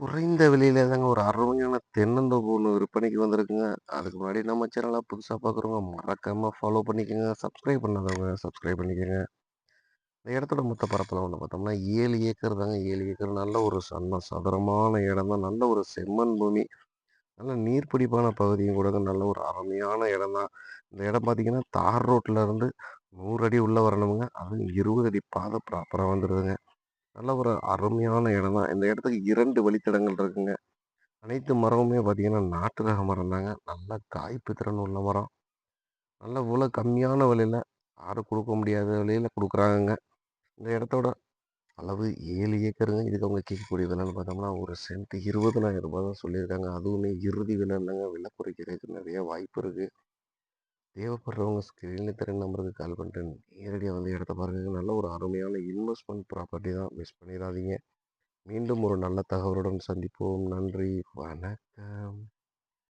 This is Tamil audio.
குறைந்த விலையில தாங்க ஒரு அருமையான தென்னந்தோப்பு ஒன்று விற்பனைக்கு வந்திருக்குங்க. அதுக்கு முன்னாடி நம்ம சேனலாக புதுசாக பார்க்குறவங்க மறக்காமல் ஃபாலோ பண்ணிக்கங்க. சப்ஸ்கிரைப் பண்ணாதவங்க சப்ஸ்கிரைப் பண்ணிக்கோங்க இந்த இடத்தோட மொத்த பரப்பில் வந்து பார்த்தோம்னா ஏழு ஏக்கர் தாங்க. ஏழு ஏக்கர் நல்ல ஒரு சன்ன சதுரமான இடம் தான். நல்ல ஒரு செம்மண் பூமி. நல்ல நீர்ப்பிடிப்பான பகுதியும் கூட நல்ல ஒரு அருமையான இடம் தான். இந்த இடம் பார்த்தீங்கன்னா, தார் ரோட்டில் இருந்து நூறு அடி உள்ளே வரணுமுங்க. அதுவும் 20 அடி பாதை ப்ராப்பராக வந்துடுதுங்க நல்ல ஒரு அருமையான இடம் தான். இந்த இடத்துக்கு இரண்டு வழித்தடங்கள் இருக்குங்க. அனைத்து மரமுமே பார்த்தீங்கன்னா, நாட்டு ரக மரம் தாங்க. நல்ல காய்ப்பு திறன் உள்ள மரம். நல்ல விலை கம்மியான விலையில் யாரும் கொடுக்க முடியாத விலையில் கொடுக்குறாங்கங்க இந்த இடத்தோட அளவு ஏழு ஏக்கருங்க. இதுக்கு அவங்க கேட்கக்கூடிய விலைன்னு பார்த்தோம்னா, ஒரு சென்ட் இருபதனாயிரம் ரூபாய் தான் சொல்லியிருக்காங்க. அதுவுமே இறுதி விலை இல்லைங்க விலை குறைக்கிறதுக்கு நிறைய வாய்ப்பு இருக்குது தேவைப்படுறவங்க ஸ்க்ரீனில் திறன் நம்பருக்கு கால் பண்ணுறேன் நேரடியாக வந்து இடத்த பாருங்க. நல்ல ஒரு அருமையான இன்வெஸ்ட்மெண்ட் ப்ராப்பர்ட்டி தான். மிஸ் பண்ணிடாதீங்க மீண்டும் ஒரு நல்ல தகவலுடன் சந்திப்போம். நன்றி, வணக்கம்.